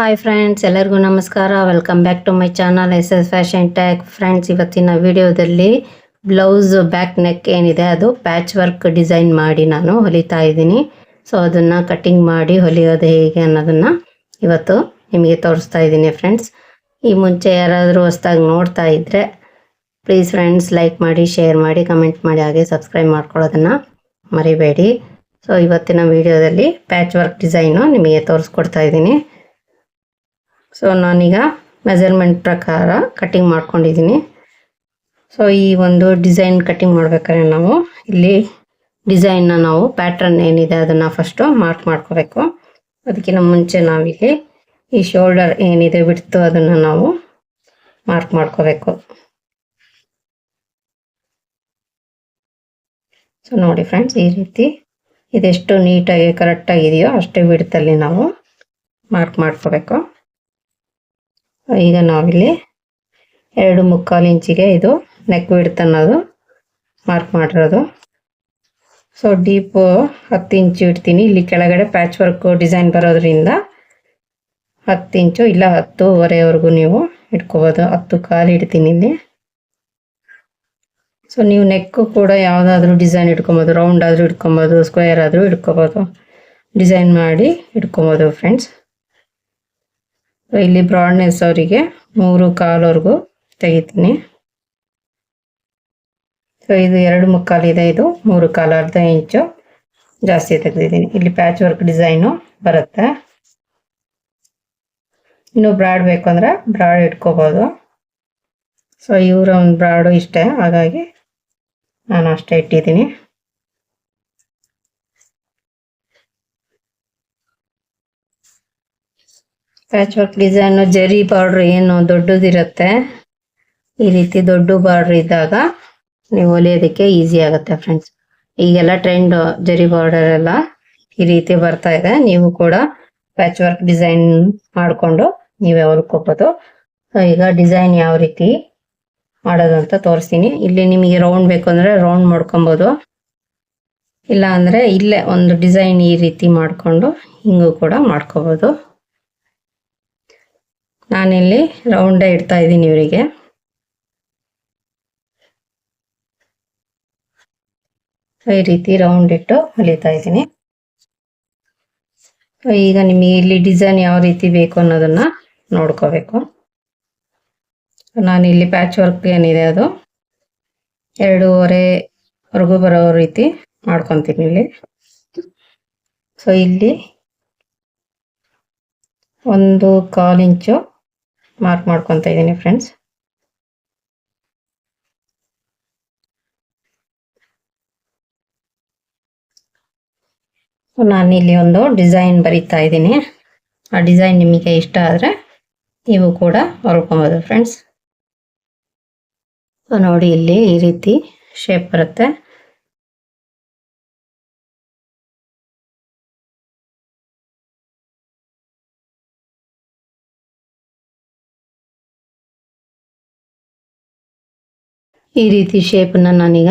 Hi friends ಎಲ್ಲರಿಗೂ ನಮಸ್ಕಾರ. Welcome back to my channel S S fashion tack friends ಇವತ್ತಿನ ವಿಡಿಯೋದಲ್ಲಿ ಬ್ಲೌಸ್ ಬ್ಯಾಕ್ ನೆಕ್ ಏನಿದೆ? ಅದು ಪ್ಯಾಚ್ ವರ್ಕ್ ಡಿಸೈನ್ ಮಾಡಿ ನಾನು ಹೊಲಿತಾ ಇದ್ದೀನಿ. ಸೊ ಅದನ್ನು ಕಟ್ಟಿಂಗ್ ಮಾಡಿ ಹೊಲಿಯೋದು ಹೇಗೆ ಅನ್ನೋದನ್ನು ಇವತ್ತು ನಿಮಗೆ ತೋರಿಸ್ತಾ ಇದ್ದೀನಿ ಫ್ರೆಂಡ್ಸ್ ಈ ಮುಂಚೆ ಯಾರಾದರೂ ಹೊಸ್ದಾಗಿ ನೋಡ್ತಾ ಇದ್ದರೆ ಪ್ಲೀಸ್ ಫ್ರೆಂಡ್ಸ್ ಲೈಕ್ ಮಾಡಿ ಶೇರ್ ಮಾಡಿ ಕಮೆಂಟ್ ಮಾಡಿ, ಹಾಗೆ ಸಬ್ಸ್ಕ್ರೈಬ್ ಮಾಡ್ಕೊಳ್ಳೋದನ್ನು ಮರಿಬೇಡಿ. ಸೊ ಇವತ್ತಿನ ವಿಡಿಯೋದಲ್ಲಿ ಪ್ಯಾಚ್ ವರ್ಕ್ ಡಿಸೈನು ನಿಮಗೆ ತೋರಿಸ್ಕೊಡ್ತಾ ಇದ್ದೀನಿ. ಸೊ ನಾನೀಗ ಮೆಜರ್ಮೆಂಟ್ ಪ್ರಕಾರ ಕಟ್ಟಿಂಗ್ ಮಾಡ್ಕೊಂಡಿದ್ದೀನಿ. ಸೊ ಈ ಒಂದು ಡಿಸೈನ್ ಕಟ್ಟಿಂಗ್ ಮಾಡ್ಬೇಕಾದ್ರೆ ನಾವು ಇಲ್ಲಿ ಡಿಸೈನ್ನ ನಾವು ಪ್ಯಾಟ್ರನ್ ಏನಿದೆ ಅದನ್ನು ಫಸ್ಟು ಮಾರ್ಕ್ ಮಾಡ್ಕೋಬೇಕು. ಅದಕ್ಕಿಂತ ಮುಂಚೆ ನಾವಿಲ್ಲಿ ಈ ಶೋಲ್ಡರ್ ಏನಿದೆ ಬಿಡ್ತು ಅದನ್ನು ನಾವು ಮಾರ್ಕ್ ಮಾಡ್ಕೋಬೇಕು. ಸೊ ನೋಡಿ ಫ್ರೆಂಡ್ಸ್ ಈ ರೀತಿ ಇದೆಷ್ಟು ನೀಟಾಗಿ ಕರೆಕ್ಟಾಗಿದೆಯೋ ಅಷ್ಟೇ ಬಿಡ್ತಲ್ಲಿ ನಾವು ಮಾರ್ಕ್ ಮಾಡ್ಕೋಬೇಕು. ಈಗ ನಾವಿಲ್ಲಿ ಎರಡು ಮುಕ್ಕಾಲು ಇಂಚಿಗೆ ಇದು ನೆಕ್ ವಿಡ್ತ್ ಅನ್ನೋದು ಮಾರ್ಕ್ ಮಾಡಿರೋದು. ಸೊ ಡೀಪ್ ಹತ್ತು ಇಂಚು ಇಡ್ತೀನಿ. ಇಲ್ಲಿ ಕೆಳಗಡೆ ಪ್ಯಾಚ್ ವರ್ಕ್ ಡಿಸೈನ್ ಬರೋದ್ರಿಂದ ಹತ್ತು ಇಂಚು ಇಲ್ಲ ಹತ್ತುವರೆವರೆಗೂ ನೀವು ಇಟ್ಕೋಬೋದು. ಹತ್ತು ಕಾಲು ಇಡ್ತೀನಿ ಇಲ್ಲಿ. ಸೊ ನೀವು ನೆಕ್ಕು ಕೂಡ ಯಾವುದಾದ್ರೂ ಡಿಸೈನ್ ಇಟ್ಕೊಬೋದು. ರೌಂಡ್ ಆದರೂ ಇಟ್ಕೊಬೋದು. ಸ್ಕ್ವೇರ್ ಆದರೂ ಇಟ್ಕೊಬೋದು. ಡಿಸೈನ್ ಮಾಡಿ ಇಟ್ಕೊಬೋದು ಫ್ರೆಂಡ್ಸ್ ಇಲ್ಲಿ ಬ್ರಾಡ್ನೆಸ್ ಅವರಿಗೆ ಮೂರು ಕಾಲವರೆಗೂ ತೆಗಿತೀನಿ. ಸೊ ಇದು ಎರಡು ಮುಕ್ಕಾಲು ಇದೆ, ಇದು ಮೂರು ಕಾಲು ಅರ್ಧ ಇಂಚು ಜಾಸ್ತಿ ತೆಗೆದಿದ್ದೀನಿ. ಇಲ್ಲಿ ಪ್ಯಾಚ್ ವರ್ಕ್ ಡಿಸೈನು ಬರುತ್ತೆ. ಇನ್ನು ಬ್ರಾಡ್ ಬೇಕು ಅಂದರೆ ಬ್ರಾಡ್ ಇಟ್ಕೋಬೋದು. ಸೊ ಇವರ ಒಂದು ಬ್ರಾಡು ಇಷ್ಟೇ, ಹಾಗಾಗಿ ನಾನು ಅಷ್ಟೇ ಇಟ್ಟಿದ್ದೀನಿ. Patch work design zari border ಏನು ದೊಡ್ಡದಿರುತ್ತೆ. ಈ ರೀತಿ ದೊಡ್ಡ ಬಾರ್ಡ್ರ್ ಇದ್ದಾಗ ನೀವು ಹೊಲಿಯೋದಕ್ಕೆ ಈಸಿ ಆಗುತ್ತೆ ಫ್ರೆಂಡ್ಸ್ ಈಗೆಲ್ಲ ಟ್ರೆಂಡ್ ಜರಿ ಬಾರ್ಡರ್ ಎಲ್ಲ ಈ ರೀತಿ ಬರ್ತಾ ಇದೆ. ನೀವು ಕೂಡ ಪ್ಯಾಚ್ ವರ್ಕ್ ಡಿಸೈನ್ ಮಾಡಿಕೊಂಡು ನೀವೇ ಹೊಲ್ಕೋಬೋದು. ಈಗ ಡಿಸೈನ್ ಯಾವ ರೀತಿ ಮಾಡೋದು ಅಂತ ತೋರಿಸ್ತೀನಿ. ಇಲ್ಲಿ ನಿಮಗೆ ರೌಂಡ್ ಬೇಕು ಅಂದ್ರೆ ರೌಂಡ್ ಮಾಡ್ಕೊಬೋದು. ಇಲ್ಲ ಅಂದ್ರೆ ಇಲ್ಲೇ ಒಂದು ಡಿಸೈನ್ ಈ ರೀತಿ ಮಾಡಿಕೊಂಡು ಹಿಂಗೂ ಕೂಡ ಮಾಡ್ಕೋಬೋದು. ನಾನಿಲ್ಲಿ ರೌಂಡ ಇಡ್ತಾ ಇದ್ದೀನಿ ಇವರಿಗೆ. ಈ ರೀತಿ ರೌಂಡ್ ಇಟ್ಟು ಹೊಲಿತಾ ಇದ್ದೀನಿ. ಈಗ ನಿಮಗೆ ಇಲ್ಲಿ ಡಿಸೈನ್ ಯಾವ ರೀತಿ ಬೇಕು ಅನ್ನೋದನ್ನ ನೋಡ್ಕೋಬೇಕು. ನಾನು ಇಲ್ಲಿ ಪ್ಯಾಚ್ ವರ್ಕ್ ಏನಿದೆ ಅದು ಎರಡೂವರೆವರೆಗೂ ಬರೋ ರೀತಿ ಮಾಡ್ಕೊತೀನಿ ಇಲ್ಲಿ. ಸೊ ಇಲ್ಲಿ ಒಂದು ಕಾಲು ಇಂಚು ಮಾರ್ಕ್ ಮಾಡ್ಕೊತಾ ಇದ್ದೀನಿ ಫ್ರೆಂಡ್ಸ್ ನಾನು ಇಲ್ಲಿ ಒಂದು ಡಿಸೈನ್ ಬರಿತಾ ಇದ್ದೀನಿ ಆ ಡಿಸೈನ್ ನಿಮಗೆ ಇಷ್ಟ ಆದರೆ ನೀವು ಕೂಡ ಹೊರ್ಕೊಬೋದು ಫ್ರೆಂಡ್ಸ್ ನೋಡಿ ಇಲ್ಲಿ ಈ ರೀತಿ ಶೇಪ್ ಬರುತ್ತೆ. ಈ ರೀತಿ ಶೇಪನ್ನ ನಾನೀಗ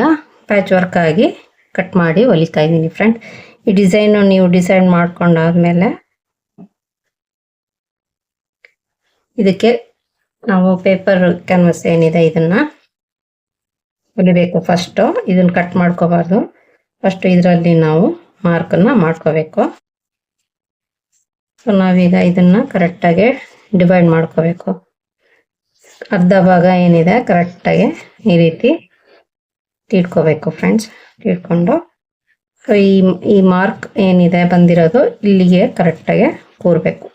ಪ್ಯಾಚ್ ವರ್ಕ್ ಆಗಿ ಕಟ್ ಮಾಡಿ ಹೊಲಿತಾ ಇದ್ದೀನಿ ಫ್ರೆಂಡ್ ಈ ಡಿಸೈನು ನೀವು ಡಿಸೈಡ್ ಮಾಡ್ಕೊಂಡಾದ್ಮೇಲೆ ಇದಕ್ಕೆ ನಾವು ಪೇಪರ್ ಕ್ಯಾನ್ವಸ್ ಏನಿದೆ ಇದನ್ನ ಹೊಲಿಬೇಕು ಫಸ್ಟು ಇದನ್ನ ಕಟ್ ಮಾಡ್ಕೋಬಾರ್ದು. ಫಸ್ಟ್ ಇದರಲ್ಲಿ ನಾವು ಮಾರ್ಕನ್ನ ಮಾಡ್ಕೋಬೇಕು. ಸೊ ನಾವೀಗ ಇದನ್ನ ಕರೆಕ್ಟಾಗಿ ಡಿವೈಡ್ ಮಾಡ್ಕೋಬೇಕು. ಅರ್ಧ ಭಾಗ ಏನಿದೆ? ಕರೆಕ್ಟಾಗಿ ಈ ರೀತಿ ತೀಡ್ಕೋಬೇಕು ಫ್ರೆಂಡ್ಸ್ ತೀಡ್ಕೊಂಡು ಈ ಈ ಮಾರ್ಕ್ ಏನಿದೆ ಬಂದಿರೋದು ಇಲ್ಲಿಗೆ ಕರೆಕ್ಟಾಗಿ ಕೂರಬೇಕು.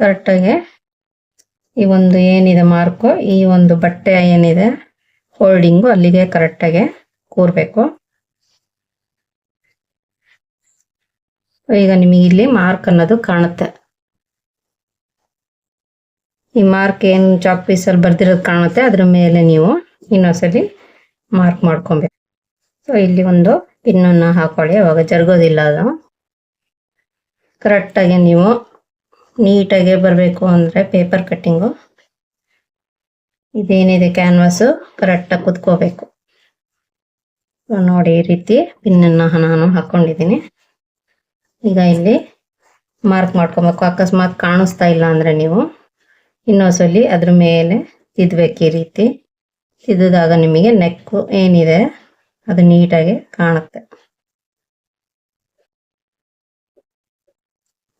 ಕರೆಕ್ಟಾಗಿ ಈ ಒಂದು ಏನಿದೆ ಮಾರ್ಕು ಈ ಒಂದು ಬಟ್ಟೆ ಏನಿದೆ ಹೋಲ್ಡಿಂಗು ಅಲ್ಲಿಗೆ ಕರೆಕ್ಟಾಗಿ ಕೂರ್ಬೇಕು. ಈಗ ನಿಮಗೆ ಇಲ್ಲಿ ಮಾರ್ಕ್ ಅನ್ನೋದು ಕಾಣುತ್ತೆ. ಈ ಮಾರ್ಕ್ ಏನು ಚಾಕ್ ಪೀಸಲ್ಲಿ ಬರ್ದಿರೋದು ಕಾಣುತ್ತೆ, ಅದ್ರ ಮೇಲೆ ನೀವು ಇನ್ನೊಂದ್ಸಲಿ ಮಾರ್ಕ್ ಮಾಡ್ಕೊಬೇಕು. ಸೊ ಇಲ್ಲಿ ಒಂದು ಪಿನ್ನನ್ನು ಹಾಕೊಳ್ಳಿ, ಅವಾಗ ಜರುಗೋದಿಲ್ಲ ಅದು. ಕರೆಕ್ಟಾಗಿ ನೀವು ನೀಟಾಗಿ ಬರಬೇಕು ಅಂದರೆ ಪೇಪರ್ ಕಟ್ಟಿಂಗು ಇದೇನಿದೆ ಕ್ಯಾನ್ವಾಸು ಕರೆಕ್ಟಾಗಿ ಕುತ್ಕೋಬೇಕು. ನೋಡಿ ಈ ರೀತಿ ಪಿನ್ನನ್ನು ನಾನು ಹಾಕೊಂಡಿದ್ದೀನಿ. ಈಗ ಇಲ್ಲಿ ಮಾರ್ಕ್ ಮಾಡ್ಕೊಬೇಕು. ಅಕಸ್ಮಾತ್ ಕಾಣಿಸ್ತಾ ಇಲ್ಲ ಅಂದರೆ ನೀವು ಇನ್ನೊಂದ್ಸಲಿ ಅದ್ರ ಮೇಲೆ ತಿದ್ದಬೇಕು ಈ ರೀತಿ. ತಿದ್ದಿದಾಗ ನಿಮಗೆ ನೆಕ್ಕು ಏನಿದೆ ಅದು ನೀಟಾಗಿ ಕಾಣುತ್ತೆ.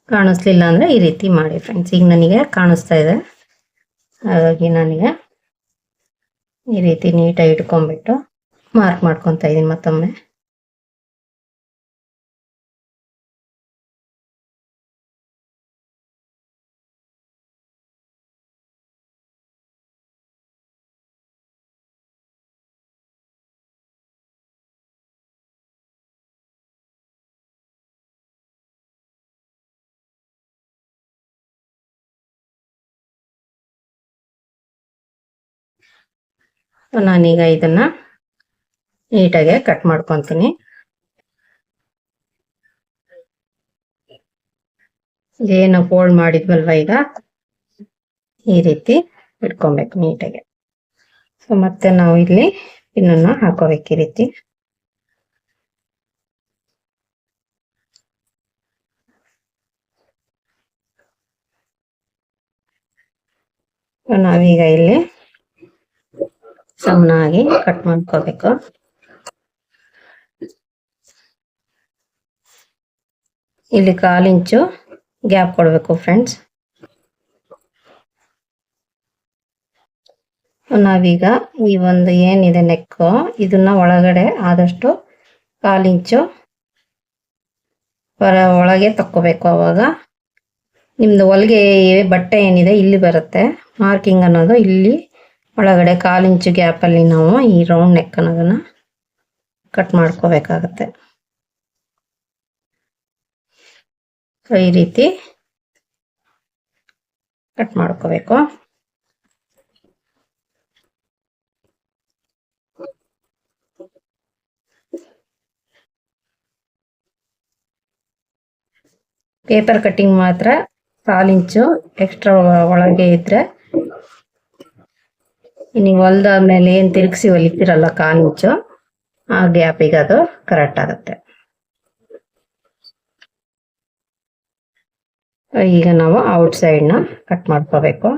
ಕಾಣಿಸ್ಲಿಲ್ಲ ಅಂದರೆ ಈ ರೀತಿ ಮಾಡಿ ಫ್ರೆಂಡ್ಸ್ ಈಗ ನನಗೆ ಕಾಣಿಸ್ತಾ ಇದೆ. ಹಾಗಾಗಿ ನನಗೆ ಈ ರೀತಿ ನೀಟಾಗಿ ಇಟ್ಕೊಂಡ್ಬಿಟ್ಟು ಮಾರ್ಕ್ ಮಾಡ್ಕೊತಾ ಇದ್ದೀನಿ ಮತ್ತೊಮ್ಮೆ. ನಾನೀಗ ಇದನ್ನ ನೀಟಾಗಿ ಕಟ್ ಮಾಡ್ಕೊತೀನಿ. ಏನು ಫೋಲ್ಡ್ ಮಾಡಿದ್ವಲ್ವ ಈಗ? ಈ ರೀತಿ ಇಟ್ಕೊಬೇಕು ನೀಟಾಗಿ. ಸೊ ಮತ್ತೆ ನಾವು ಇಲ್ಲಿ ಪಿನ್ನನ್ನು ಹಾಕೋಬೇಕು ಈ ರೀತಿ. ನಾವೀಗ ಇಲ್ಲಿ ಸಮನಾಗಿ ಕಟ್ ಮಾಡ್ಕೋಬೇಕು. ಇಲ್ಲಿ ಕಾಲು ಇಂಚು ಗ್ಯಾಪ್ ಕೊಡಬೇಕು ಫ್ರೆಂಡ್ಸ್. ನಾವೀಗ ಈ ಒಂದು ಏನಿದೆ ನೆಕ್ಕು, ಇದನ್ನ ಒಳಗಡೆ ಆದಷ್ಟು ಕಾಲು ಇಂಚು ಹೊರ ಒಳಗೆ ತಕ್ಕೋಬೇಕು ಅವಾಗ. ನಿಮ್ದು ಹೊಲಿಗೆ ಬಟ್ಟೆ ಏನಿದೆ ಇಲ್ಲಿ ಬರುತ್ತೆ. ಮಾರ್ಕಿಂಗ್ ಅನ್ನೋದು ಇಲ್ಲಿ ಒಳಗಡೆ ಕಾಲು ಇಂಚು ಗ್ಯಾಪಲ್ಲಿ ನಾವು ಈ ರೌಂಡ್ ನೆಕ್ ಅನ್ನೋದನ್ನ ಕಟ್ ಮಾಡ್ಕೋಬೇಕಾಗತ್ತೆ ಸೊ ಈ ರೀತಿ ಕಟ್ ಮಾಡ್ಕೋಬೇಕು. ಪೇಪರ್ ಕಟ್ಟಿಂಗ್ ಮಾತ್ರ ಕಾಲು ಇಂಚು ಎಕ್ಸ್ಟ್ರಾ ಒಳಗೆ ಇದ್ರೆ ನೀವು ಹೊಲ್ದಾದ್ಮೇಲೆ ಏನ್ ತಿರುಗಿಸಿ ಹೊಲಿತೀರಲ್ಲ ಕಾಲು ಇಂಚು, ಆ ಗ್ಯಾಪಿಗೆ ಅದು ಕರೆಕ್ಟ್ ಆಗುತ್ತೆ. ಈಗ ನಾವು ಔಟ್ ಸೈಡ್ನ ಕಟ್ ಮಾಡ್ಕೋಬೇಕು.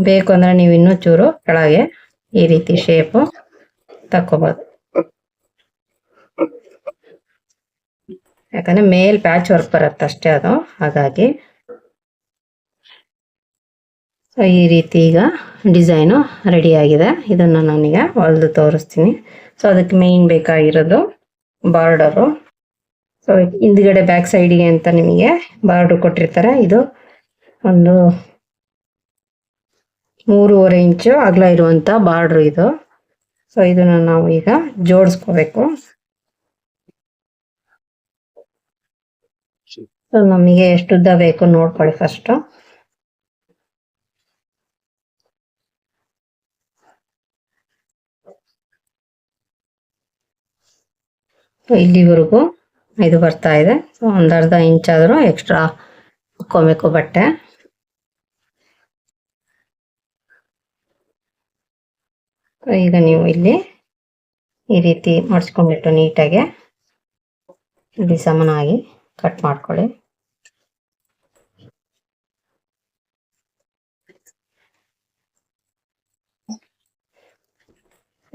ಬೇಕು ಅಂದ್ರೆ ನೀವು ಇನ್ನೂ ಚೂರು ಕೆಳಗೆ ಈ ರೀತಿ ಶೇಪು ತಕ್ಕೋಬೋದು. ಯಾಕಂದ್ರೆ ಮೇಲ್ ಪ್ಯಾಚ್ ವರ್ಕ್ ಬರುತ್ತೆ ಅಷ್ಟೇ ಅದು. ಹಾಗಾಗಿ ಸೊ ಈ ರೀತಿ ಈಗ ಡಿಸೈನು ರೆಡಿ ಆಗಿದೆ. ಇದನ್ನು ನಾನೀಗ ಹೊಲ್ದು ತೋರಿಸ್ತೀನಿ. ಸೊ ಅದಕ್ಕೆ ಮೇನ್ ಬೇಕಾಗಿರೋದು ಬಾರ್ಡರು. ಸೊ ಹಿಂದ್ಗಡೆ ಬ್ಯಾಕ್ ಸೈಡಿಗೆ ಅಂತ ನಿಮಗೆ ಬಾರ್ಡರ್ ಕೊಟ್ಟಿರ್ತಾರೆ. ಇದು ಒಂದು ಮೂರುವರೆ ಇಂಚು ಅಗಲ ಇರುವಂತ ಬಾರ್ಡ್ರ್ ಇದು. ಸೊ ಇದನ್ನ ನಾವು ಈಗ ಜೋಡಿಸ್ಕೋಬೇಕು. ಸೊ ನಮಗೆ ಎಷ್ಟು ಉದ್ದ ಬೇಕು ನೋಡ್ಕೊಳ್ಳಿ ಫಸ್ಟ್ ಇಲ್ಲಿವರೆಗೂ ಇದು ಬರ್ತಾ ಇದೆ. ಸೊ ಒಂದು ಅರ್ಧ ಇಂಚ್ ಆದರೂ ಎಕ್ಸ್ಟ್ರಾ ಹಾಕ್ಕೋಬೇಕು ಬಟ್ಟೆ. ಈಗ ನೀವು ಇಲ್ಲಿ ಈ ರೀತಿ ಮಾಡಿಸ್ಕೊಂಡ್ಬಿಟ್ಟು ನೀಟಾಗಿ ಇಲ್ಲಿ ಸಮನಾಗಿ ಕಟ್ ಮಾಡ್ಕೊಳ್ಳಿ.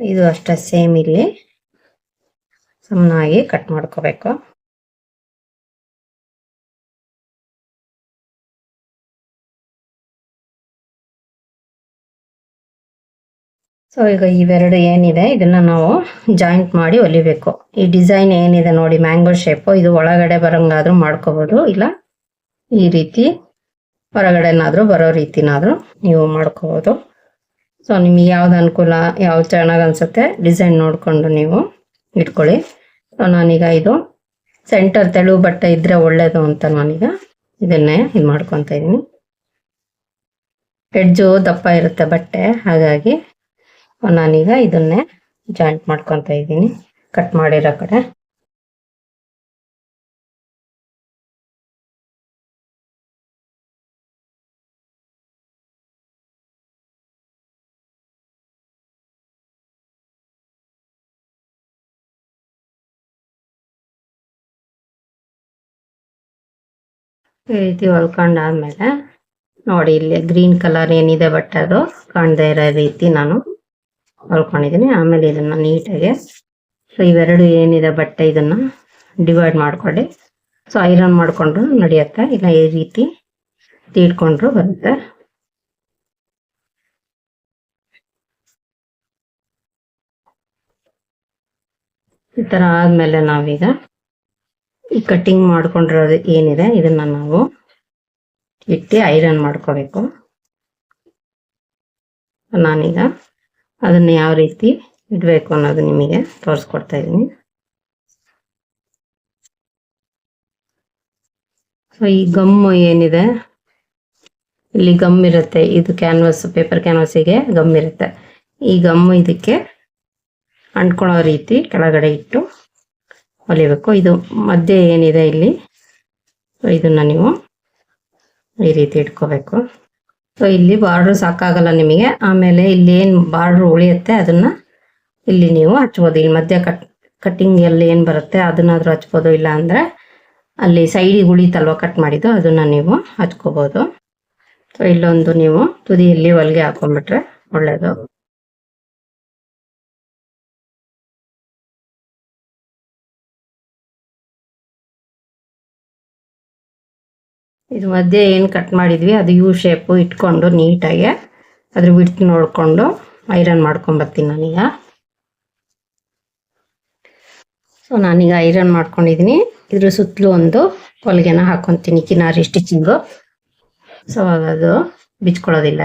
ಇದು ಅಷ್ಟೇ ಸೇಮ್ ಇಲ್ಲಿ. ಸಮನಾಗಿ ಕಟ್ ಮಾಡ್ಕೋಬೇಕು. ಸೊ ಈಗ ಇವೆರಡು ಏನಿದೆ? ಇದನ್ನ ನಾವು ಜಾಯಿಂಟ್ ಮಾಡಿ ಹೊಲಿಬೇಕು. ಈ ಡಿಸೈನ್ ಏನಿದೆ ನೋಡಿ ಮ್ಯಾಂಗೋ ಶೇಪ್ ಇದು ಒಳಗಡೆ ಬರಂಗಾದ್ರೂ ಮಾಡ್ಕೋಬಹುದು ಇಲ್ಲ, ಈ ರೀತಿ ಹೊರಗಡೆನಾದ್ರೂ ಬರೋ ರೀತಿನಾದ್ರೂ ನೀವು ಮಾಡ್ಕೋಬಹುದು ಸೊ ನಿಮಗೆ ಯಾವ್ದು ಅನುಕೂಲ ಯಾವ್ದು ಚೆನ್ನಾಗಿ ಅನ್ಸುತ್ತೆ ಡಿಸೈನ್ ನೋಡಿಕೊಂಡು ನೀವು ಇಟ್ಕೊಳ್ಳಿ. ಸೊ ನಾನೀಗ ಇದು ಸೆಂಟರ್ ತೆಳು ಬಟ್ಟೆ ಇದ್ರೆ ಒಳ್ಳೇದು ಅಂತ ನಾನೀಗ ಇದನ್ನೇ ಇದು ಮಾಡ್ಕೊತಾ ಇದ್ದೀನಿ ಎಡ್ಜು ದಪ್ಪ ಇರುತ್ತೆ ಬಟ್ಟೆ, ಹಾಗಾಗಿ ನಾನೀಗ ಇದನ್ನೇ ಜಾಯಿಂಟ್ ಮಾಡ್ಕೊತಾ ಇದ್ದೀನಿ ಕಟ್ ಮಾಡಿರೋ ಕಡೆ. ಈ ರೀತಿ ಹೊಲ್ಕೊಂಡಾದ್ಮೇಲೆ ನೋಡಿ ಇಲ್ಲಿ ಗ್ರೀನ್ ಕಲರ್ ಏನಿದೆ ಬಟ್ ಅದು ಕಾಣದೇ ಇರೋ ರೀತಿ ನಾನು ಹೊಲ್ಕೊಂಡಿದ್ದೀನಿ. ಆಮೇಲೆ ಇದನ್ನ ನೀಟಾಗಿ ಸೊ ಇವೆರಡು ಏನಿದೆ ಬಟ್ಟೆ ಇದನ್ನ ಡಿವೈಡ್ ಮಾಡ್ಕೊಳ್ಳಿ. ಸೊ ಐರನ್ ಮಾಡ್ಕೊಂಡ್ರು ನಡೆಯುತ್ತೆ. ಇಲ್ಲ ಈ ರೀತಿ ತೀಡ್ಕೊಂಡ್ರು ಬರುತ್ತೆ. ಈ ತರ ಆದಮೇಲೆ ನಾವೀಗ ಈ ಕಟ್ಟಿಂಗ್ ಮಾಡ್ಕೊಂಡಿರೋದು ಏನಿದೆ, ಇದನ್ನ ನಾವು ಇಟ್ಟು ಐರನ್ ಮಾಡ್ಕೋಬೇಕು. ನಾನೀಗ ಅದನ್ನ ಯಾವ ರೀತಿ ಇಡಬೇಕು ಅನ್ನೋದು ನಿಮಗೆ ತೋರಿಸ್ಕೊಡ್ತಾ ಇದ್ದೀನಿ. ಸೊ ಈ ಗಮ್ ಏನಿದೆ, ಇಲ್ಲಿ ಗಮ್ ಇರುತ್ತೆ. ಇದು ಕ್ಯಾನ್ವಾಸ್ ಪೇಪರ್ ಕ್ಯಾನ್ವಾಸಿಗೆ ಗಮ್ ಇರುತ್ತೆ. ಈ ಗಮ್ ಇದಕ್ಕೆ ಅಂಟ್ಕೊಳ್ಳೋ ರೀತಿ ಕೆಳಗಡೆ ಇಟ್ಟು ಹೊಲಿಬೇಕು. ಇದು ಮಧ್ಯೆ ಏನಿದೆ ಇಲ್ಲಿ? ಇದನ್ನ ನೀವು ಈ ರೀತಿ ಇಟ್ಕೋಬೇಕು. ಸೊ ಇಲ್ಲಿ ಬಾರ್ಡ್ರ್ ಸಾಕಾಗಲ್ಲ ನಿಮಗೆ. ಆಮೇಲೆ ಇಲ್ಲಿ ಏನು ಬಾರ್ಡ್ರ್ ಉಳಿಯುತ್ತೆ ಅದನ್ನ ಇಲ್ಲಿ ನೀವು ಹಚ್ಬೋದು. ಇಲ್ಲಿ ಮಧ್ಯ ಕಟ್ ಕಟ್ಟಿಂಗ್ ಎಲ್ಲಿ ಏನು ಬರುತ್ತೆ ಅದನ್ನಾದರೂ ಹಚ್ಬೋದು. ಇಲ್ಲ ಅಂದ್ರೆ ಅಲ್ಲಿ ಸೈಡಿಗೆ ಉಳಿತಲ್ವ ಕಟ್ ಮಾಡಿದ್ದು ಅದನ್ನ ನೀವು ಹಚ್ಕೋಬೋದು. ಸೊ ಇಲ್ಲೊಂದು ನೀವು ತುದಿಯಲ್ಲಿ ಹೊಲಿಗೆ ಹಾಕೊಂಡ್ಬಿಟ್ರೆ ಒಳ್ಳೇದು. ಇದು ಮಧ್ಯೆ ಏನು ಕಟ್ ಮಾಡಿದ್ವಿ? ಅದು ಯು ಶೇಪು ಇಟ್ಕೊಂಡು ನೀಟಾಗಿ ಅದ್ರ ಬಿಡ್ತು ನೋಡಿಕೊಂಡು ಐರನ್ ಮಾಡ್ಕೊಂಬರ್ತೀನಿ ನಾನೀಗ. ಸೊ ನಾನೀಗ ಐರನ್ ಮಾಡ್ಕೊಂಡಿದ್ದೀನಿ ಇದ್ರ ಸುತ್ತಲೂ ಒಂದು ಹೊಲಿಗೆನ ಹಾಕೊತೀನಿ. ಕಿನಾರಿ ಸ್ಟಿಚಿಂಗು ಸೊ ಅದು ಬಿಚ್ಕೊಳ್ಳೋದಿಲ್ಲ.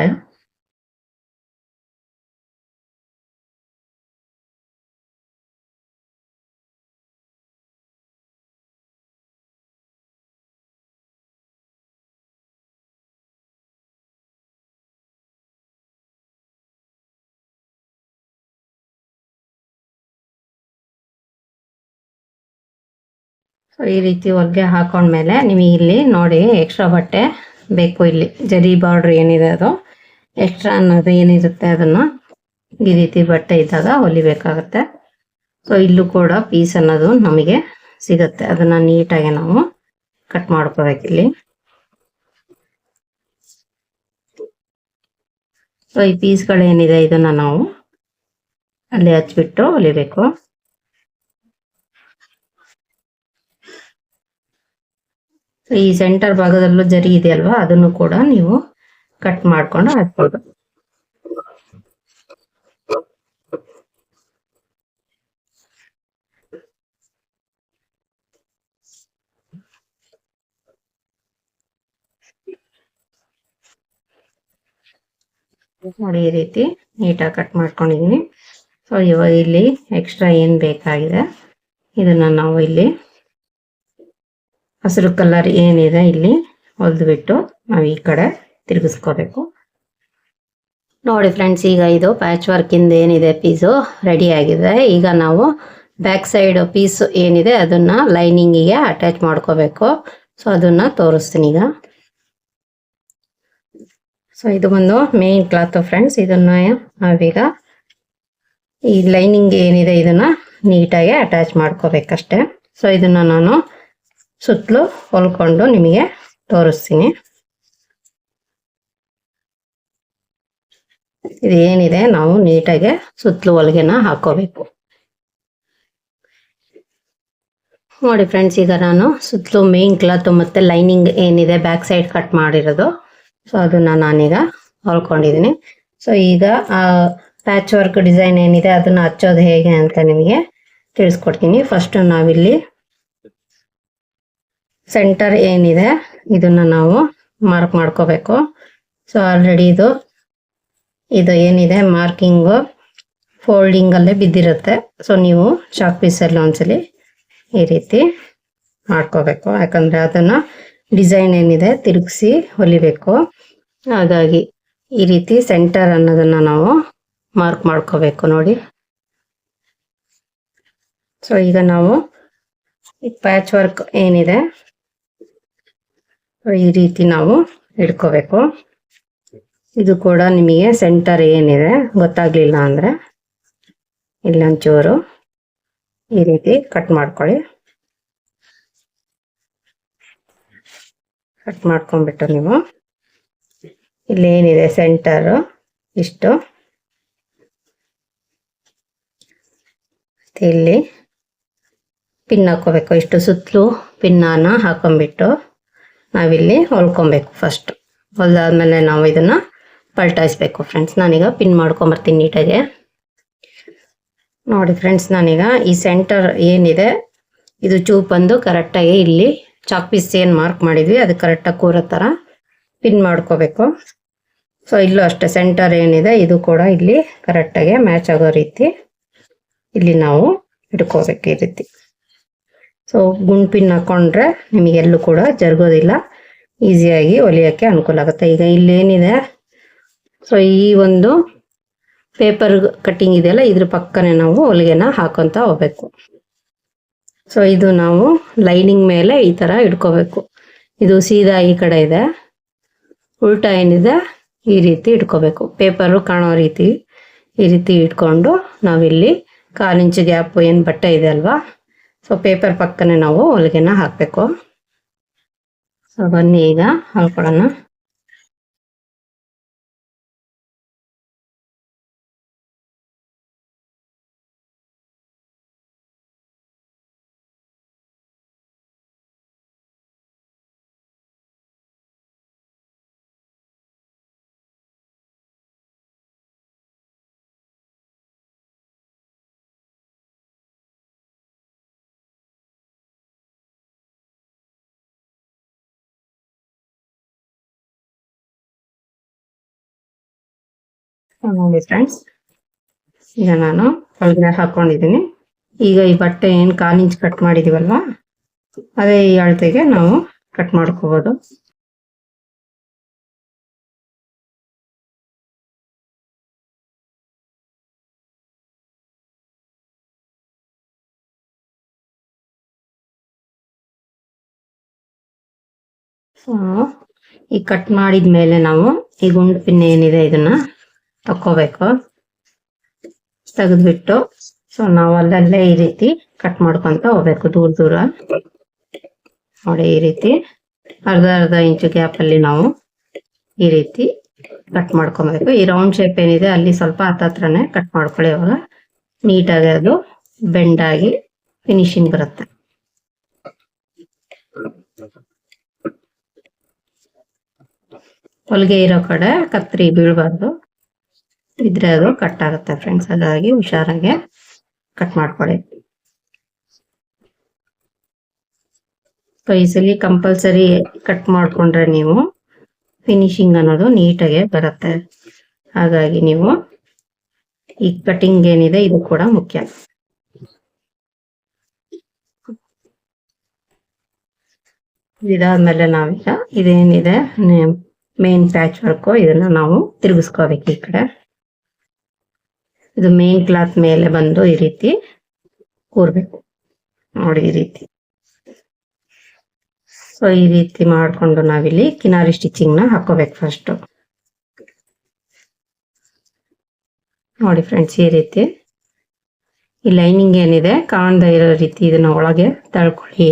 ಸೊ ಈ ರೀತಿ ಹೊಲಿಗೆ ಹಾಕೊಂಡ್ಮೇಲೆ ನಿಮಗೆ ಇಲ್ಲಿ ನೋಡಿ ಎಕ್ಸ್ಟ್ರಾ ಬಟ್ಟೆ ಬೇಕು ಇಲ್ಲಿ. ಜರಿ ಬಾರ್ಡ್ರ್ ಏನಿದೆ ಅದು? ಎಕ್ಸ್ಟ್ರಾ ಅನ್ನೋದು ಏನಿರುತ್ತೆ ಅದನ್ನು? ಈ ರೀತಿ ಬಟ್ಟೆ ಇದ್ದಾಗ ಹೊಲಿಬೇಕಾಗತ್ತೆ ಸೊ ಇಲ್ಲೂ ಕೂಡ ಪೀಸ್ ಅನ್ನೋದು ನಮಗೆ ಸಿಗುತ್ತೆ. ಅದನ್ನು ನೀಟಾಗಿ ನಾವು ಕಟ್ ಮಾಡ್ಕೋಬೇಕಿಲ್ಲಿ ಸೊ ಈ ಪೀಸ್ಗಳೇನಿದೆ ಇದನ್ನು ನಾವು ಅಲ್ಲಿ ಹಚ್ಬಿಟ್ಟು ಹೊಲಿಬೇಕು ಈ ಸೆಂಟರ್ ಭಾಗದಲ್ಲೂ ಜರಿ ಇದೆ ಅಲ್ವಾ? ಅದನ್ನು ಕೂಡ ನೀವು ಕಟ್ ಮಾಡ್ಕೊಂಡು ಹಾಕ್ಬೋದು. ನೋಡಿ ಈ ರೀತಿ ನೀಟಾಗಿ ಕಟ್ ಮಾಡ್ಕೊಂಡಿದೀನಿ ಸೊ ಇವಾಗ ಇಲ್ಲಿ ಎಕ್ಸ್ಟ್ರಾ ಏನ್ ಬೇಕಾಗಿದೆ? ಇದನ್ನ ನಾವು ಇಲ್ಲಿ ಹಸಿರು ಕಲರ್ ಏನಿದೆ ಇಲ್ಲಿ ಹೊಲ್ದ್ಬಿಟ್ಟು ನಾವು ಈ ಕಡೆ ತಿರುಗಿಸ್ಕೋಬೇಕು. ನೋಡಿ ಫ್ರೆಂಡ್ಸ್ ಈಗ ಇದು ಪ್ಯಾಚ್ ವರ್ಕ್ ಇಂದ ಏನಿದೆ ಪೀಸು ರೆಡಿ ಆಗಿದೆ. ಈಗ ನಾವು ಬ್ಯಾಕ್ ಸೈಡ್ ಪೀಸ್ ಏನಿದೆ ಅದನ್ನ ಲೈನಿಂಗಿಗೆ ಅಟ್ಯಾಚ್ ಮಾಡ್ಕೋಬೇಕು. ಸೊ ಅದನ್ನ ತೋರಿಸ್ತೀನಿ ಈಗ. ಸೊ ಇದು ಬಂದು ಮೇನ್ ಕ್ಲಾತ್ ಫ್ರೆಂಡ್ಸ್ ಇದನ್ನ ನಾವೀಗ ಈ ಲೈನಿಂಗ್ ಏನಿದೆ ಇದನ್ನ ನೀಟಾಗಿ ಅಟ್ಯಾಚ್ ಮಾಡ್ಕೋಬೇಕಷ್ಟೆ. ಸೊ ಇದನ್ನ ನಾನು ಸುತ್ತಲೂ ಹೊಲ್ಕೊಂಡು ನಿಮಗೆ ತೋರಿಸ್ತೀನಿ. ಇದು ಏನಿದೆ ನಾವು ನೀಟಾಗಿ ಸುತ್ತಲೂ ಹೊಲಿಗೆನ ಹಾಕೋಬೇಕು. ನೋಡಿ ಫ್ರೆಂಡ್ಸ್, ಈಗ ನಾನು ಸುತ್ತಲೂ ಮೇನ್ ಕ್ಲಾತ್ ಮತ್ತೆ ಲೈನಿಂಗ್ ಏನಿದೆ ಬ್ಯಾಕ್ ಸೈಡ್ ಕಟ್ ಮಾಡಿರೋದು. ಸೊ ಅದನ್ನ ನಾನೀಗ ಹೊಲ್ಕೊಂಡಿದ್ದೀನಿ. ಸೊ ಈಗ, ಆ ಪ್ಯಾಚ್ ವರ್ಕ್ ಡಿಸೈನ್ ಏನಿದೆ, ಅದನ್ನ ಹಚ್ಚೋದು ಹೇಗೆ ಅಂತ ನಿಮಗೆ ತಿಳಿಸ್ಕೊಡ್ತೀನಿ. ಫಸ್ಟ್ ನಾವಿಲ್ಲಿ ಸೆಂಟರ್ ಏನಿದೆ, ಇದನ್ನ ನಾವು ಮಾರ್ಕ್ ಮಾಡ್ಕೋಬೇಕು. ಸೊ ಆಲ್ರೆಡಿ ಇದು ಇದು ಏನಿದೆ ಮಾರ್ಕಿಂಗು ಫೋಲ್ಡಿಂಗ್ ಅಲ್ಲೇ ಬಿದ್ದಿರುತ್ತೆ. ಸೊ ನೀವು ಚಾಕ್ ಪೀಸಲ್ಲಿ ಒಂದ್ಸಲಿ ಈ ರೀತಿ ಮಾಡ್ಕೋಬೇಕು. ಯಾಕಂದ್ರೆ ಅದನ್ನ ಡಿಸೈನ್ ಏನಿದೆ, ತಿರುಗಿಸಿ ಹೊಲಿಬೇಕು. ಹಾಗಾಗಿ ಈ ರೀತಿ ಸೆಂಟರ್ ಅನ್ನೋದನ್ನ ನಾವು ಮಾರ್ಕ್ ಮಾಡ್ಕೋಬೇಕು ನೋಡಿ. ಸೊ ಈಗ ನಾವು ಪ್ಯಾಚ್ ವರ್ಕ್ ಏನಿದೆ ಈ ರೀತಿ ನಾವು ಇಟ್ಕೋಬೇಕು ಇದು ಕೂಡ ನಿಮಗೆ ಸೆಂಟರ್ ಏನಿದೆ ಗೊತ್ತಾಗ್ಲಿಲ್ಲ ಅಂದ್ರೆ ಇಲ್ಲೊಂಚೂರು ಈ ರೀತಿ ಕಟ್ ಮಾಡ್ಕೊಳ್ಳಿ. ಕಟ್ ಮಾಡ್ಕೊಂಡ್ಬಿಟ್ಟು ನೀವು ಇಲ್ಲಿ ಏನಿದೆ ಸೆಂಟರ್ ಇಷ್ಟು. ಇಲ್ಲಿ ಪಿನ್ ಹಾಕೋಬೇಕು ಇಷ್ಟು ಸುತ್ತಲೂ ಪಿನ್ನಾನ ಹಾಕೊಂಡ್ಬಿಟ್ಟು ನಾವಿಲ್ಲಿ ಹೊಲ್ಕೊಬೇಕು ಫಸ್ಟ್ ಹೊಲ್ದಾದ್ಮೇಲೆ ನಾವು ಇದನ್ನ ಪಲ್ಟಾಯಿಸ್ಬೇಕು ಫ್ರೆಂಡ್ಸ್ ನಾನೀಗ ಪಿನ್ ಮಾಡ್ಕೊಂಬರ್ತೀನಿ ನೀಟಾಗೆ. ನೋಡಿ ಫ್ರೆಂಡ್ಸ್ ನಾನೀಗ ಈ ಸೆಂಟರ್ ಏನಿದೆ, ಇದು ಚೂಪ್ ಬಂದು ಕರೆಕ್ಟಾಗಿ ಇಲ್ಲಿ ಚಾಕ್ ಪೀಸ್ ಏನು ಮಾರ್ಕ್ ಮಾಡಿದ್ವಿ, ಅದು ಕರೆಕ್ಟಾಗಿ ಕೂರೋ ಥರ ಪಿನ್ ಮಾಡ್ಕೋಬೇಕು. ಸೊ ಇಲ್ಲೂ ಅಷ್ಟೇ ಸೆಂಟರ್ ಏನಿದೆ, ಇದು ಕೂಡ ಇಲ್ಲಿ ಕರೆಕ್ಟಾಗಿ ಮ್ಯಾಚ್ ಆಗೋ ರೀತಿ ಇಲ್ಲಿ ನಾವು ಇಟ್ಕೋಬೇಕು ಈ ರೀತಿ. ಸೊ ಗುಂಡ್ ಪಿನ್ ಹಾಕೊಂಡ್ರೆ ನಿಮಗೆ ಎಲ್ಲೂ ಕೂಡ ಜರುಗೋದಿಲ್ಲ. ಈಸಿಯಾಗಿ ಹೊಲಿಯೋಕ್ಕೆ ಅನುಕೂಲ ಆಗುತ್ತೆ. ಈಗ ಇಲ್ಲೇನಿದೆ? ಸೊ ಈ ಒಂದು ಪೇಪರ್ ಕಟ್ಟಿಂಗ್ ಇದೆಯಲ್ಲ, ಇದ್ರ ಪಕ್ಕನೆ ನಾವು ಹೊಲಿಗೆನ ಹಾಕೊಂತ ಹೋಗ್ಬೇಕು. ಸೊ ಇದು ನಾವು ಲೈನಿಂಗ್ ಮೇಲೆ ಈ ತರ ಇಟ್ಕೋಬೇಕು. ಇದು ಸೀದಾ ಈ ಕಡೆ ಇದೆ. ಉಲ್ಟಾ ಏನಿದೆ? ಈ ರೀತಿ ಇಟ್ಕೋಬೇಕು. ಪೇಪರು ಕಾಣೋ ರೀತಿ ಈ ರೀತಿ ಇಟ್ಕೊಂಡು ನಾವಿಲ್ಲಿ ಕಾಲು ಇಂಚು ಗ್ಯಾಪ್ ಏನು ಬಟ್ಟೆ ಇದೆ ಅಲ್ವಾ? ಸೊ ಪೇಪರ್ ಪಕ್ಕನೆ ನಾವು ಹೊಲಿಗೆನ ಹಾಕಬೇಕು. ಸೊ ಬನ್ನಿ ಈಗ ಹಾಕೊಳ್ಳೋಣ ನೋಡಿ ಫ್ರೆಂಡ್ಸ್ ಈಗ ನಾನು ಒಳಗಡೆ ಹಾಕೊಂಡಿದ್ದೀನಿ. ಈಗ ಈ ಬಟ್ಟೆ ಏನು ಕಾಲು ಇಂಚ್ ಕಟ್ ಮಾಡಿದೀವಲ್ವಾ? ಅದೇ ಈ ಅಳತೆಗೆ ನಾವು ಕಟ್ ಮಾಡ್ಕೋಬಹುದು ಈ ಕಟ್ ಮಾಡಿದ್ಮೇಲೆ ನಾವು ಈ ಗುಂಡು ಪಿನ್ ಏನಿದೆ ಇದನ್ನ ತಕ್ಕೋಬೇಕು. ತೆಗೆದ್ಬಿಟ್ಟು ಸೊ ನಾವು ಅಲ್ಲಲ್ಲೇ ಈ ರೀತಿ ಕಟ್ ಮಾಡ್ಕೊಂತ ಹೋಗ್ಬೇಕು ದೂರ ದೂರ. ನೋಡಿ ಈ ರೀತಿ, ಅರ್ಧ ಅರ್ಧ ಇಂಚು ಗ್ಯಾಪ್ ಅಲ್ಲಿ ನಾವು ಈ ರೀತಿ ಕಟ್ ಮಾಡ್ಕೊಬೇಕು. ಈ ರೌಂಡ್ ಶೇಪ್ ಏನಿದೆ ಅಲ್ಲಿ ಸ್ವಲ್ಪ ಹತ್ತತ್ರನೇ ಕಟ್ ಮಾಡ್ಕೊಳ್ಳಿ ಅವಾಗ ನೀಟಾಗಿ ಅದು ಬೆಂಡ್ ಆಗಿ ಫಿನಿಶಿಂಗ್ ಬರುತ್ತೆ. ಹೊಲಿಗೆ ಇರೋ ಕಡೆ ಕತ್ರಿ ಬೀಳಬಾರ್ದು. ಇದ್ರೆ ಅದು ಕಟ್ ಆಗುತ್ತೆ ಫ್ರೆಂಡ್ಸ್ ಹಾಗಾಗಿ ಹುಷಾರಾಗಿ ಕಟ್ ಮಾಡ್ಕೊಳ್ಳಿ. ಪೈಸಲಿ ಕಂಪಲ್ಸರಿ ಕಟ್ ಮಾಡ್ಕೊಂಡ್ರೆ ನೀವು ಫಿನಿಶಿಂಗ್ ಅನ್ನೋದು ನೀಟಾಗೆ ಬರುತ್ತೆ. ಹಾಗಾಗಿ ನೀವು ಈ ಕಟಿಂಗ್ ಏನಿದೆ, ಇದು ಕೂಡ ಮುಖ್ಯ. ಇದಾದ್ಮೇಲೆ ನಾವೀಗ ಇದೇನಿದೆ ಮೇನ್ ಪ್ಯಾಚ್ ವರ್ಕು ಇದನ್ನ ನಾವು ತಿರುಗಿಸ್ಕೋಬೇಕು ಈ ಕಡೆ. ಇದು ಮೇನ್ ಕ್ಲಾತ್ ಮೇಲೆ ಬಂದು ಈ ರೀತಿ ಕೂರ್ಬೇಕು. ನೋಡಿ ಈ ರೀತಿ. ಸೊ ಈ ರೀತಿ ಮಾಡ್ಕೊಂಡು ನಾವಿಲ್ಲಿ ಕಿನಾರಿ ಸ್ಟಿಚಿಂಗ್ನ ಹಾಕೋಬೇಕು ಫಸ್ಟ್ ನೋಡಿ ಫ್ರೆಂಡ್ಸ್ ಈ ರೀತಿ. ಈ ಲೈನಿಂಗ್ ಏನಿದೆ, ಕಾಣದ ಇರೋ ರೀತಿ ಇದನ್ನ ಒಳಗೆ ತಳ್ಕೊಳ್ಳಿ.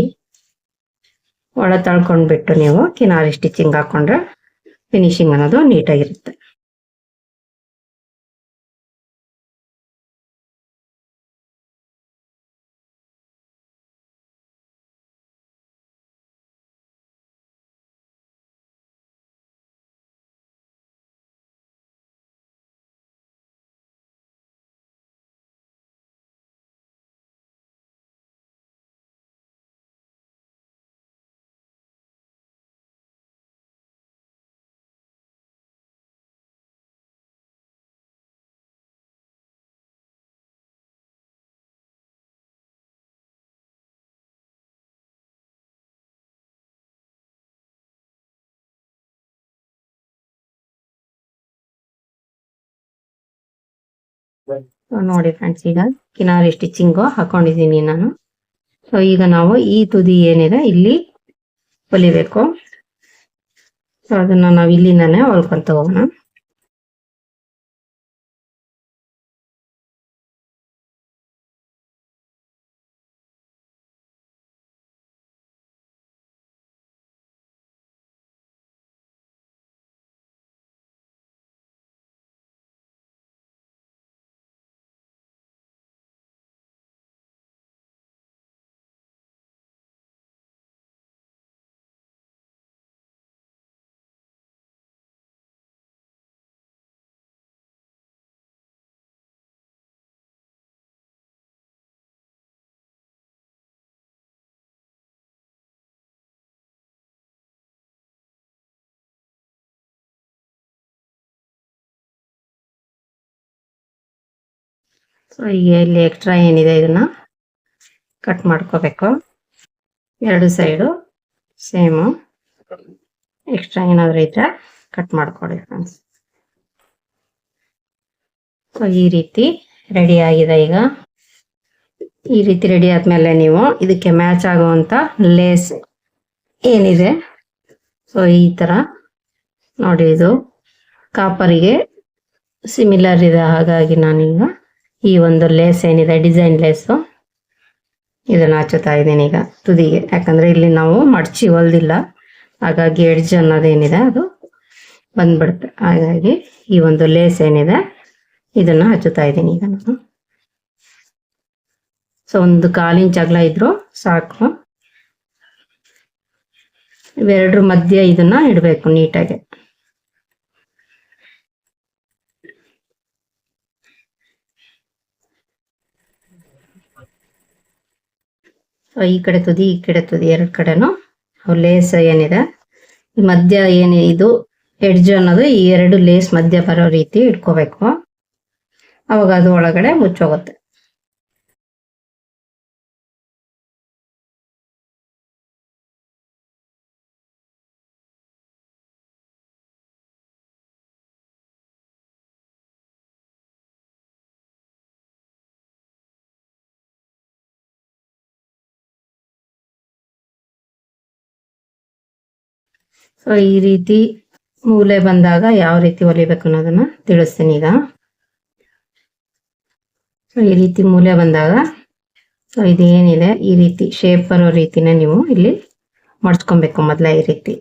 ಒಳ ತಳ್ಕೊಂಡ್ಬಿಟ್ಟು ನೀವು ಕಿನಾರಿ ಸ್ಟಿಚಿಂಗ್ ಹಾಕೊಂಡ್ರೆ ಫಿನಿಶಿಂಗ್ ಅನ್ನೋದು ನೀಟಾಗಿರುತ್ತೆ ನೋಡಿ ಫ್ರೆಂಡ್ಸ್ ಈಗ ಕಿನಾರಿ ಸ್ಟಿಚಿಂಗು ಹಾಕೊಂಡಿದ್ದೀನಿ ನಾನು. ಸೊ ಈಗ ನಾವು ಈ ತುದಿ ಏನಿದೆ ಇಲ್ಲಿ ಹೊಲಿಬೇಕು. ಸೊ ಅದನ್ನ ನಾವು ಇಲ್ಲಿಂದಾನೆ ಹೊಲ್ಕೊಂತ ಹೋಗೋಣ. ಸೊ ಈಗ ಇಲ್ಲಿ ಎಕ್ಸ್ಟ್ರಾ ಏನಿದೆ ಇದನ್ನ ಕಟ್ ಮಾಡ್ಕೋಬೇಕು. ಎರಡು ಸೈಡು ಸೇಮು ಎಕ್ಸ್ಟ್ರಾ ಏನಾದರೂ ಇದ್ರೆ ಕಟ್ ಮಾಡ್ಕೊಳ್ಳಿ ಫ್ರೆಂಡ್ಸ್ ಸೊ ಈ ರೀತಿ ರೆಡಿ ಆಗಿದೆ ಈಗ. ಈ ರೀತಿ ರೆಡಿ ಆದ್ಮೇಲೆ ನೀವು ಇದಕ್ಕೆ ಮ್ಯಾಚ್ ಆಗುವಂಥ ಲೇಸ್ ಏನಿದೆ. ಸೊ ಈ ತರ ನೋಡಿ ಇದು ಕಾಪರಿಗೆ ಸಿಮಿಲರ್ ಇದೆ ಹಾಗಾಗಿ ನಾನೀಗ ಈ ಒಂದು ಲೇಸ್ ಏನಿದೆ, ಡಿಸೈನ್ ಲೇಸು. ಇದನ್ನ ಹಚ್ಚುತ್ತಾ ಇದ್ದೀನಿ ಈಗ ತುದಿಗೆ. ಯಾಕಂದ್ರೆ ಇಲ್ಲಿ ನಾವು ಮಡಚಿ ಹೊಲ್ದಿಲ್ಲ. ಹಾಗಾಗಿ ಎಡ್ಜ್ ಅನ್ನೋದೇನಿದೆ ಅದು ಬಂದ್ಬಿಡುತ್ತೆ. ಹಾಗಾಗಿ ಈ ಒಂದು ಲೇಸ್ ಏನಿದೆ, ಇದನ್ನ ಹಚ್ಚುತ್ತಾ ಇದ್ದೀನಿ ಈಗ ನಾನು. ಸೊ ಒಂದು ಕಾಲಿನ ಜಗಳ ಇದ್ರು ಸಾಕು. ಇವೆರಡರ ಮಧ್ಯ ಇದನ್ನ ಇಡಬೇಕು ನೀಟಾಗಿ. ಸೊ ಈ ಕಡೆ ತುದಿ, ಈ ಕಡೆ ತುದಿ ಎರಡು ಕಡೆನೂ ಲೇಸ್ ಏನಿದೆ. ಈ ಮಧ್ಯ ಏನಿ ಇದು ಎಡ್ಜ್ ಅನ್ನೋದು ಈ ಎರಡು ಲೇಸ್ ಮಧ್ಯ ಬರೋ ರೀತಿ ಇಟ್ಕೋಬೇಕು. ಅವಾಗ ಅದು ಒಳಗಡೆ ಮುಚ್ಚೋಗುತ್ತೆ. ಸೊ ಈ ರೀತಿ ಮೂಲೆ ಬಂದಾಗ ಯಾವ ರೀತಿ ಹೊಲಿಬೇಕು ಅನ್ನೋದನ್ನ ತಿಳಿಸ್ತೀನಿ ಈಗ. ಸೊ ಈ ರೀತಿ ಮೂಲೆ ಬಂದಾಗ ಸೊ ಇದೇನಿದೆ? ಈ ರೀತಿ ಶೇಪ್ ಬರೋ ರೀತಿನ ನೀವು ಇಲ್ಲಿ ಮಡ್ಸ್ಕೊಬೇಕು ಮೊದಲ ಈ ರೀತಿ.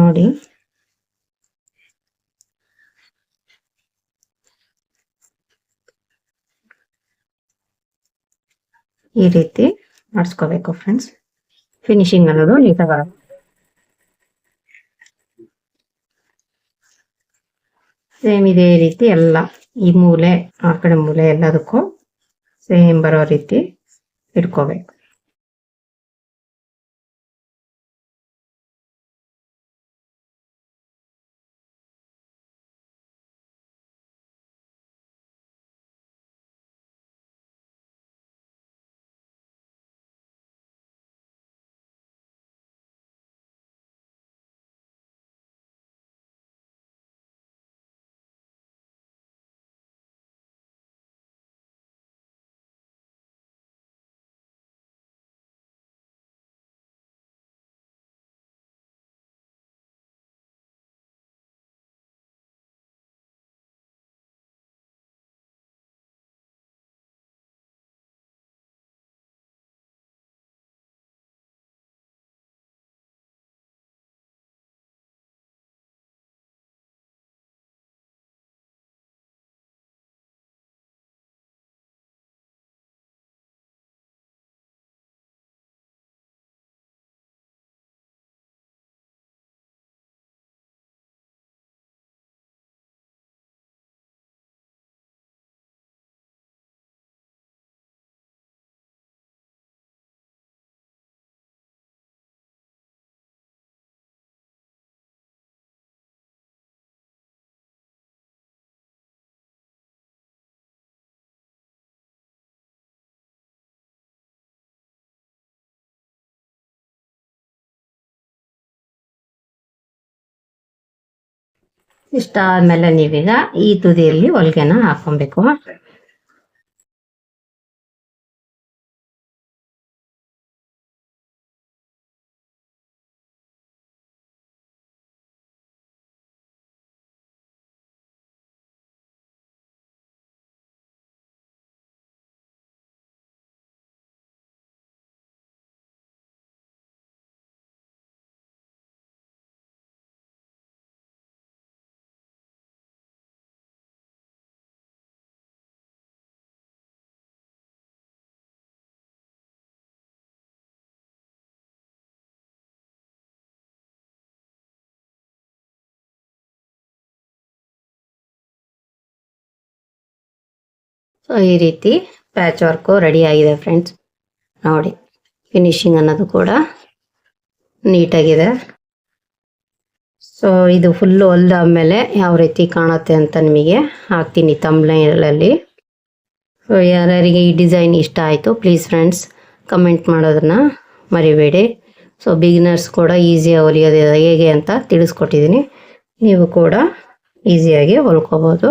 ನೋಡಿ. ಈ ರೀತಿ ಮಾಡಿಸ್ಕೋಬೇಕು ಫ್ರೆಂಡ್ಸ್ ಫಿನಿಶಿಂಗ್ ಅನ್ನೋದು ನೀಟಾಗಿ ಬರುತ್ತೆ ಸೇಮ್ ಇದೇ ರೀತಿ ಎಲ್ಲ, ಈ ಮೂಲೆ, ಆ ಕಡೆ ಮೂಲೆ ಎಲ್ಲದಕ್ಕೂ ಸೇಮ್ ಬರೋ ರೀತಿ ಇಟ್ಕೋಬೇಕು. ಇಷ್ಟ ಆದಮೇಲೆ ನೀವೀಗ ಈ ತುದಿಯಲ್ಲಿ ಹೊಲಿಗೆನ ಹಾಕೊಬೇಕು ಸೊ ಈ ರೀತಿ ಪ್ಯಾಚ್ ವರ್ಕು ರೆಡಿ ಆಗಿದೆ ಫ್ರೆಂಡ್ಸ್ ನೋಡಿ ಫಿನಿಶಿಂಗ್ ಅನ್ನೋದು ಕೂಡ ನೀಟಾಗಿದೆ. ಸೊ ಇದು ಫುಲ್ಲು ಹೊಲ್ದಾದ್ಮೇಲೆ ಯಾವ ರೀತಿ ಕಾಣುತ್ತೆ ಅಂತ ನಿಮಗೆ ಹಾಕ್ತೀನಿ ತಮ್ಲೈನಲ್ಲಿ ಸೊ ಯಾರ್ಯಾರಿಗೆ ಈ ಡಿಸೈನ್ ಇಷ್ಟ ಆಯಿತು ಪ್ಲೀಸ್ ಫ್ರೆಂಡ್ಸ್ ಕಮೆಂಟ್ ಮಾಡೋದನ್ನು ಮರಿಬೇಡಿ. ಸೊ ಬಿಗಿನರ್ಸ್ ಕೂಡ ಈಸಿಯಾಗಿ ಹೊಲಿಯೋದು ಹೇಗೆ ಅಂತ ತಿಳಿಸ್ಕೊಟ್ಟಿದ್ದೀನಿ. ನೀವು ಕೂಡ ಈಸಿಯಾಗಿ ಹೊಲ್ಕೋಬೋದು